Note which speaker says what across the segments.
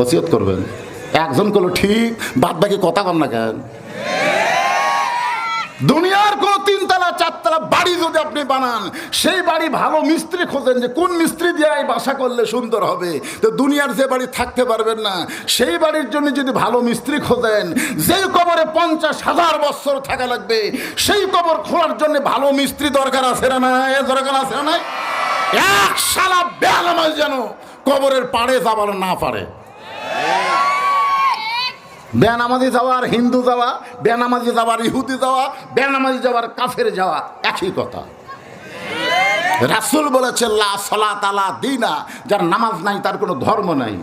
Speaker 1: ওসিয়ত করবেন। একজন করল ঠিক, বাদ বাকি কথা কর না কেন? দুনিয়ার কোন তিনতলা, চারতলা বাড়ি যদি আপনি বানান, সেই বাড়ি ভালো মিস্ত্রি খোঁজেন যে কোন মিস্ত্রি দিয়ে বাসা করলে সুন্দর হবে। তো দুনিয়ার যে বাড়ি থাকতে পারবেন না, সেই বাড়ির জন্য যদি ভালো মিস্ত্রি খোঁজেন, যেই কবরে পঞ্চাশ হাজার বছর থাকা লাগবে, সেই কবর খোলার জন্য ভালো মিস্ত্রি দরকার আছে না এ দরকার আছে না এক সালা বেলামাজ যেন কবরের পাড়ে যাবার না পারে। বেনামাজি যাওয়ার হিন্দু যাওয়া, বেনামাজি যাওয়ার ইহুদি যাওয়া, বেনামাজি যাওয়ার কাফের যাওয়া, একই কথা। রাসুল বলেছে, লা সলাত আলা দিনা যার নামাজ নাই, তার কোনো ধর্ম নাই।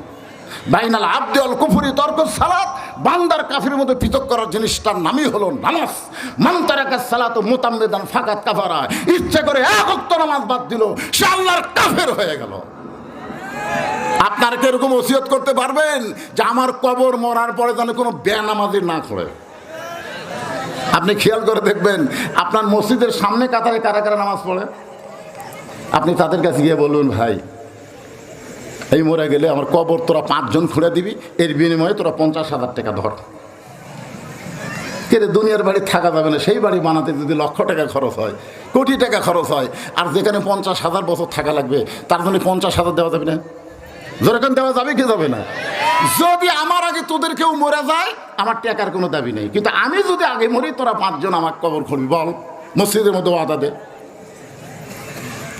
Speaker 1: বাইনাল আব্দুল কুফুরি তর্ক সালাত, বান্দার কাফির মধ্যে পৃথক করার জিনিসটার নামই হলো নামাজ। মান্তারাকা সালাত মোতাম্মেদান, ফাকাত কাফারা। ইচ্ছে করে এক নামাজ বাদ দিল, সে আল্লাহর কাফের হয়ে গেল। আপনার কি এরকম ওসিয়ত করতে পারবেন যে আমার কবর মরার পরে যেন কোনো বেনামাজি না করে আপনি খেয়াল করে দেখবেন, আপনার মসজিদের সামনে কাতারে কারা কারা নামাজ পড়ে? আপনি তাদের কাছে গিয়ে বলুন, ভাই, এই মরে গেলে আমার কবর তোরা পাঁচজন খুঁড়ে দিবি, এর বিনিময়ে তোরা পঞ্চাশ হাজার টাকা ধর। কেরে দুনিয়ার বাড়ি থাকা যাবে না, সেই বাড়ি বানাতে যদি লক্ষ টাকা খরচ হয়, কোটি টাকা খরচ হয়, আর যেখানে পঞ্চাশ হাজার বছর থাকা লাগবে, তার জন্য পঞ্চাশ হাজার দেওয়া যাবে না? যেরকম দেওয়া যাবে কি যাবে না? যদি আমার আগে তোদের কেউ মরে যায়, আমার টাকার কোনো দাবি নেই। কিন্তু আমি যদি আগে মরি, তোরা পাঁচজন আমার কবর খুঁড়বি বল। মসজিদের মধ্যে ওয়াদা দে।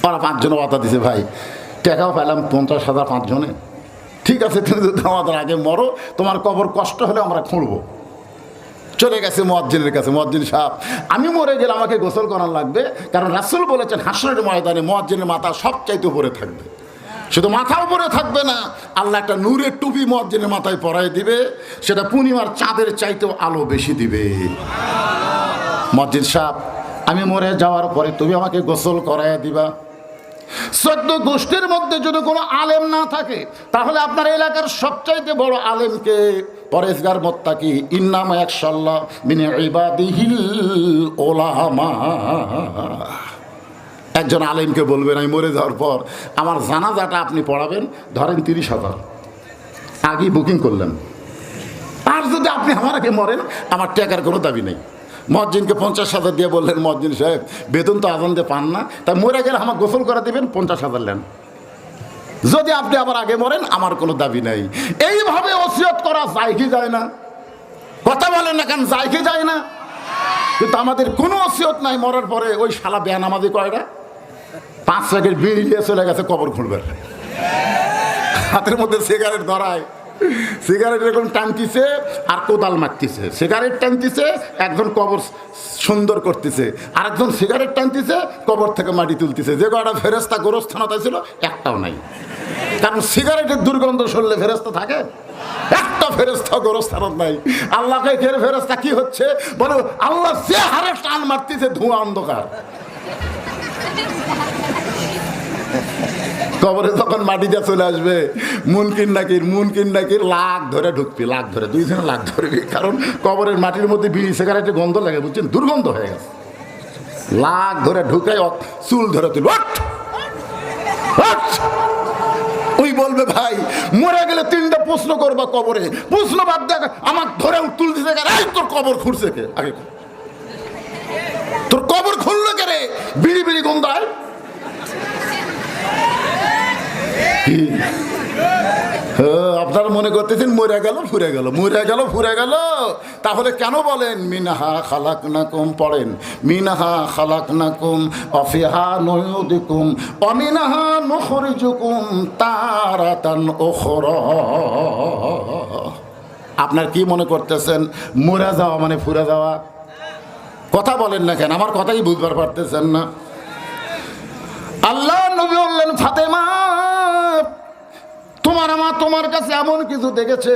Speaker 1: ওরা পাঁচজন ওয়াদা দিছে, ভাই। টাকাও পেলাম পঞ্চাশ হাজার পাঁচজনে। ঠিক আছে, তুমি যদি আমাদের আগে মরো, তোমার কবর কষ্ট হলে আমরা খুঁড়বো। চলে গেছে মজ্জিনের কাছে মজ্জিন সাহেব। আমি মরে গেলে আমাকে গোসল করার লাগবে, কারণ রাসুল বলেছেন হাসনের ময়দানে মজ্জিনের মাথা সবচাইতে উপরে থাকবে। শুধু মাথা উপরে থাকবে না, আল্লাহ একটা নূরের টুপি মজ্জিনের মাথায় পরাই দিবে, সেটা পূর্ণিমার চাঁদের চাইতেও আলো বেশি দিবে। মসজিদ সাহেব, আমি মরে যাওয়ার পরে তুমি আমাকে গোসল করাইয়া দিবা। চোদ্দ গোষ্ঠীর মধ্যে যদি কোনো আলেম না থাকে, তাহলে আপনার এলাকার সবচাইতে বড় আলেমকে পরেশগার মোত্তাকি, ইন্নাম একশাল্লাহ মিনে ইবাদিহিল ওলামা একজন আলেমকে বলবেন, আমি মরে যাওয়ার পর আমার জানাজাটা আপনি পড়াবেন, ধরেন তিরিশ হাজার। আগেই বুকিং করলেন। আর যদি আপনি আমার আগে মরেন, আমার টাকার কোনো দাবি নেই। মজ্জিনকে পঞ্চাশ হাজার দিয়ে বললেন মজ্জিন সাহেব, বেতন তো আজান দিয়ে পান না। তাই মরে গেলে আমার গোসল করে দেবেন, পঞ্চাশ হাজার নেন। যদি আপনি আবার আগে মরেন, আমার কোনো দাবি নাই। এইভাবে ওসিয়ত করা যায় কি যায় না? কথা বলেন না কেন, যায় কি যায় না? কিন্তু আমাদের কোনো ওসিয়ত নাই মরার পরে। ওই শালা বেয়ান আমাদের কয়টা পাঁচ বিড়ি নিয়ে চলে গেছে, কবর খুলবে। হাতের মধ্যে সিগারেট ধরায়। সিগারেট এরকম টানতিছে আর কোদাল মারতিছে। সিগারেট টানতিছে, একজন কবর সুন্দর করতেছে। আর একজন সিগারেট টানতিছে, কবর থেকে মাটি তুলতেছে। যে কটা ফেরেস্তা গোরস্থানতা ছিল, একটাও নাই। কারণ সিগারেটের দুর্গন্ধ শুনলে ফেরেস্তা থাকে। একটা ফেরেস্তা গোরস্থানত নাই। আল্লাহকে ফের ফেরেস্তা কি হচ্ছে? বলো আল্লাহ সে হারে টান মারতেছে, ধোঁয়া অন্ধকার। কবরে যখন মাটিতে চলে আসবে, মুনকিন নাকির মুনকিন নাকির, লাখ ধরে ঢুকবি, লাখ ধরে লাখ ধরবি। কারণ কবরের মাটির মধ্যে বিড়ি গন্ধ লাগে, বুঝছেন? দুর্গন্ধ হয়ে গেছে। লাখ ধরে ঢুকাই চুল ধরে! ওঠ! ওই বলবে, ভাই, মরে গেলে তিনটা প্রশ্ন করবা কবরে। প্রশ্ন বাদ দেখ আমার ধরে তুলতে তোর কবর খুঁড়ছে কে? আগে কর। তোর কবর খুললো কে রে বিড়ি বিড়ি গন্ধায় আপনারা মনে করতেছেন মরে গেল, ফুরে গেল, মরে গেল, ফুরে গেল। তাহলে কেন বলেন, মিনাহা খালাক নাকুম পড়েন, মিনাহা খালাক নাকুম অফিহা নয়ুদিকুম, অমিনাহা নখরিজুকুম তারাতান ওখর আপনার কি মনে করতেছেন, মরে যাওয়া মানে ফুরে যাওয়া? কথা বলেন না কেন? আমার কথাই বুঝবার পারতেছেন না। আল্লাহ নবী বললেন, ফাতেমা, তোমার মা তোমার কাছে এমন কিছু দেখেছে,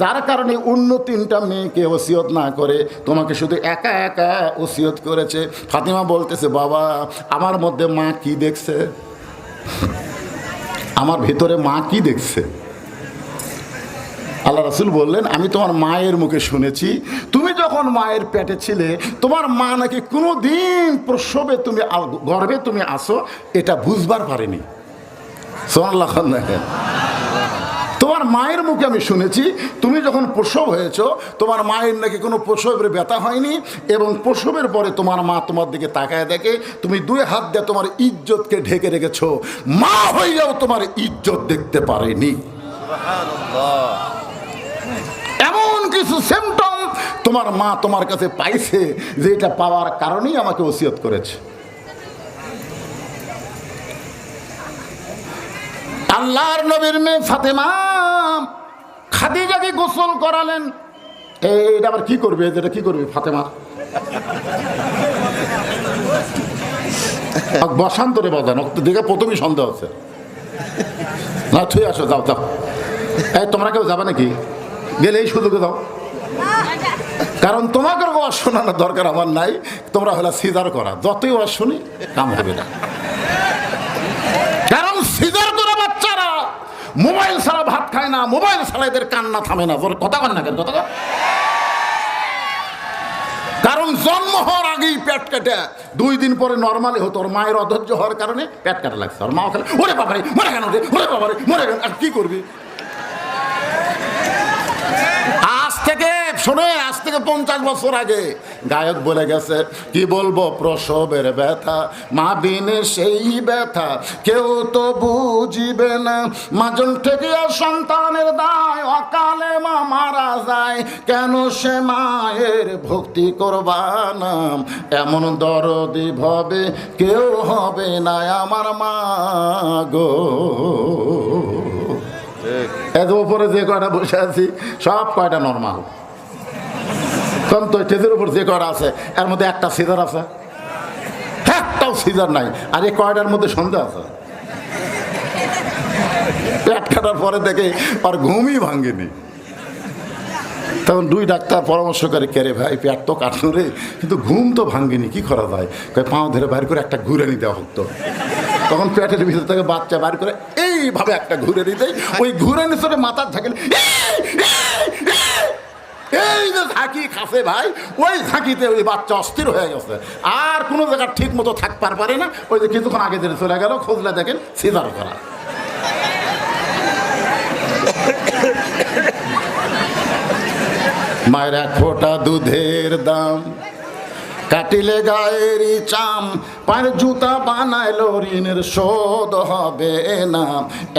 Speaker 1: যার কারণে অন্য তিনটা মেয়েকে ওসিয়ত না করে তোমাকে শুধু একা একা ওসিয়ত করেছে? ফাতেমা বলতেছে, বাবা, আমার মধ্যে মা কি দেখছে? আমার ভিতরে মা কি দেখছে? আল্লাহ রাসুল বললেন, আমি তোমার মায়ের মুখে শুনেছি, তুমি যখন মায়ের পেটে ছিলে, তোমার মা নাকি কোনো দিন প্রসবে তুমি গর্বে তুমি আসো, এটা বুঝবার পারেনি। সোনাল্লাহ দেখেন। তোমার মায়ের মুখে আমি শুনেছি, তুমি যখন প্রসব হয়েছ, তোমার মায়ের নাকি কোনো প্রসবের ব্যথা হয়নি, এবং প্রসবের পরে তোমার মা তোমার দিকে তাকায় দেখে, তুমি দুই হাত দিয়ে তোমার ইজ্জতকে ঢেকে রেখেছ। মা হইয়াও তোমার ইজ্জত দেখতে পারেনি। কিছু সিমটম তোমার মা তোমার কাছে পাইছে যে এটা পাওয়ার কারণেই আমাকে ওসিয়ত করেছে। আল্লাহর নবীর মেয়ে ফাতেমা খাদিজাকে গোসল করালেন। এটা আবার কি করবে? এটা কি করবে ফাতেমা? বসান্তরে বাজান দেখে প্রথমেই সন্দেহ আছে। না তুই আসো, যাও যাও। এই তোমরা কেউ যাবে নাকি? গেলে এই সুযোগে যাও। কারণ তোমাকে ওয়াজ শোনানোর দরকার আমার নাই, তোমরা হলো সিজার করা। যতই ওয়াজ শুনি, কাম হবে না। কারণ সিজার করা বাচ্চারা, মোবাইল ছাড়া ভাত খায় না, মোবাইল ছাড়া এদের কান্না থামে না। তোর কথা কন না কেন, কথা কারণ জন্ম হওয়ার আগেই পেট কাটে, দুই দিন পরে নর্মালি হতো। ওর মায়ের অধৈর্য হওয়ার কারণে পেট কাটা লাগছে। আর মা খালি, ওরে বাবারে, মরে কেন ওরে বাবারে, মরে কেন আর কি করবি আজ থেকে শোনে আজ থেকে পঞ্চাশ বছর আগে গায়ক বলে গেছে কি বলব প্রসবের ব্যথা? মা বিনে সেই ব্যথা। কেউ তো বুঝিবে না মাজন থেকে সন্তানের দায় অকালে মা মারা যায়। কেন সে মায়ের ভক্তি করবানা এমন দরদি ভবে কেউ হবে না আমার মা গো। এত উপরে যে কয়টা বসে আছি সব কয়টা নর্মাল কারণ তো স্টেজের উপর যে কয়টা আছে, এর মধ্যে একটা সিজার আছে? একটাও সিজার নাই। আর এই কয়টার মধ্যে সন্দেহ আছে? পেট কাটার পরে দেখে আর ঘুমই ভাঙেনি তখন দুই ডাক্তার পরামর্শ করে কেরে ভাই, পেট তো কাটলো রে, কিন্তু ঘুম তো ভাঙ্গেনি, কি করা যায়? কয়, পাও ধরে বাইর করে একটা ঘুরে নিতে হতো তখন পেটের ভিতর থেকে বাচ্চা বাইর করে এইভাবে একটা ঘুরে নিতে ওই ঘুরে নিতে মাথার ঝাঁকেল এই যে ঝাঁকি খাসে ভাই, ওই ঝাঁকিতে ওই বাচ্চা অস্থির হয়ে গেছে। আর কোনো জায়গা ঠিক মতো থাকবার পারে না। ওই যে কিছুক্ষণ আগে দিনে চলে গেল, খোঁজলে দেখেন সিজার করা। মায়ের এক ফোটা দুধের দাম। কাটিলে গায়েরই চাম, পায়ের জুতা বানাইল ঋণের শোধ হবে না।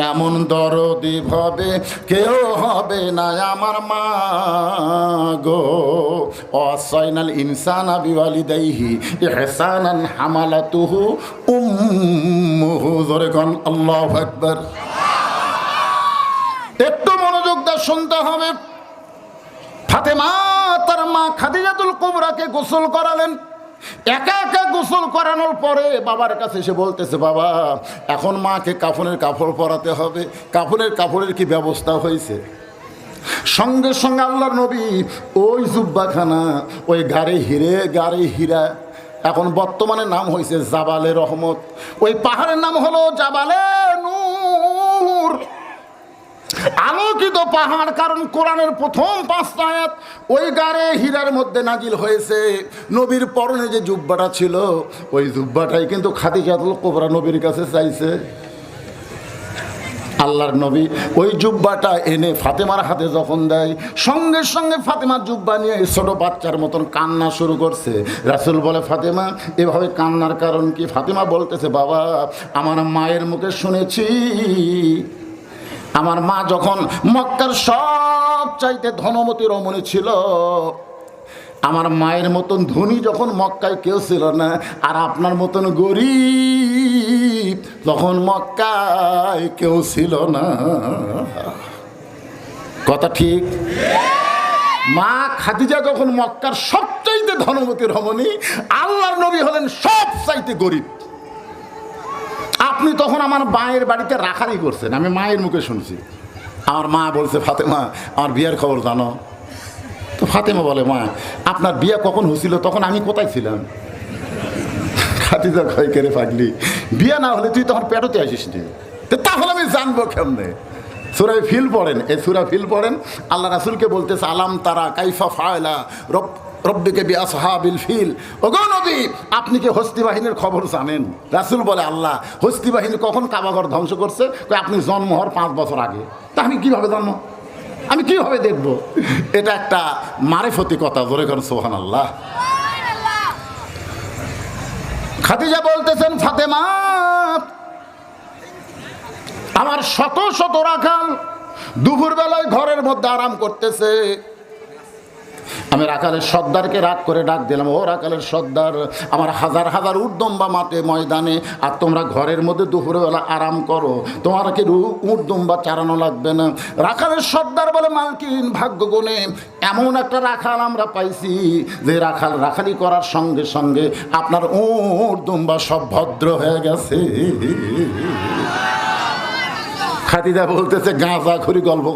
Speaker 1: এমন দরদি ভাবে কেউ হবে না আমার মা গো। অসাইনাল ইনসানা বিওয়ালি দেহি ইহসানান হামালাতুহু উম্মুহু। জোরে কন, আল্লাহু আকবার। একটু মনোযোগ দিয়ে শুনতে হবে। ফাতেমা তার খাদিজাতুল কুবরাকে গোসল করালেন। একা একা গোসল করানোর পরে বাবার কাছে এসে বলতেছে, বাবা, এখন মাকে কাফনের কাপড় পরাতে হবে। কাফনের কাপড়ের কি ব্যবস্থা হয়েছে? সঙ্গে সঙ্গে আল্লাহর নবী ওই জুব্বাখানা, ওই গাড়ি হিরে গাড়ি হীরা, এখন বর্তমানে নাম হয়েছে জাবালে রহমত। ওই পাহাড়ের নাম হলো জাবালে আলোকিত পাহাড়, কারণ কোরআনের প্রথম পাঁচটা আয়াত ওই গাড়ে হীরার মধ্যে নাজিল হয়েছে। নবীর পরনে যে জুব্বাটা ছিল, ওই জুব্বাটাই কিন্তু খাদিজাতুল কোবরা নবীর কাছে চাইছে। আল্লাহর নবী ওই জুব্বাটা এনে ফাতেমার হাতে যখন দেয়, সঙ্গে সঙ্গে ফাতেমার জুব্বা নিয়ে ছোট বাচ্চার মতন কান্না শুরু করছে। রাসুল বলে, ফাতেমা, এভাবে কান্নার কারণ কি? ফাতেমা বলতেছে, বাবা, আমার মায়ের মুখে শুনেছি। আমার মা যখন মক্কার সব চাইতে ধনমতী রমণী ছিল, আমার মায়ের মতন ধনী যখন মক্কায় কেউ ছিল না, আর আপনার মতন গরিব তখন মক্কায় কেউ ছিল না। কথা ঠিক? মা খাদিজা যখন মক্কার সবচাইতে ধনমতী রমণী, আল্লাহর নবী হলেন সব চাইতে গরিব। আপনি তখন আমার মায়ের বাড়িতে রাখারই করছেন, আমি মায়ের মুখে শুনছি। আমার মা বলছে, ফাতেমা, আমার বিয়ের খবর জানো? তো ফাতেমা বলে, মা, আপনার বিয়ে কখন হয়েছিল? তখন আমি কোথায় ছিলাম? খাতিজা খয় করে পাগলি, বিয়ে না হলে তুই তখন পেটোতে আসিস নি। তাহলে আমি জানব কেমনে? সুরাই ফিল পড়েন, এই সুরা ফিল পড়েন, আল্লাহ রাসুলকে বলতেছে, আলাম তারা কাইফা ফায়লা রব রব্বিকে বি আসহাবিল ফিল। ওগো আপনি কি হস্তি বাহিনীর খবর জানেন? রাসুল বলে আল্লাহ, হস্তি বাহিনী কখন কাবাগর ধ্বংস করছে? আপনি জন্ম হওয়ার পাঁচ বছর আগে। তা আমি কীভাবে জন্ম আমি কীভাবে দেখব? এটা একটা মারেফতি কথা, জোরে করেন সোহান আল্লাহ খাদিজা বলতেছেন, ফাতেমা, আমার শত শত রাখাল দুপুর বেলায় ঘরের মধ্যে আরাম করতেছে। আমি রাখালের সর্দারকে রাগ করে ডাক দিলাম, ও রাখালের সর্দার, আমার হাজার হাজার উর্দম্বা মাঠে ময়দানে, আর তোমরা ঘরের মধ্যে দুপুরবেলা আরাম করো। তোমার কি উর্দম্বা চারানো লাগবে না? রাখালের সর্দার বলে, মালকিন ভাগ্য গুণে এমন একটা রাখাল আমরা পাইছি যে রাখাল রাখালি করার সঙ্গে সঙ্গে আপনার উর্দম্বা সব ভদ্র হয়ে গেছে। খাদিজা বলতেছে, গাঁজা খড়ি গল্প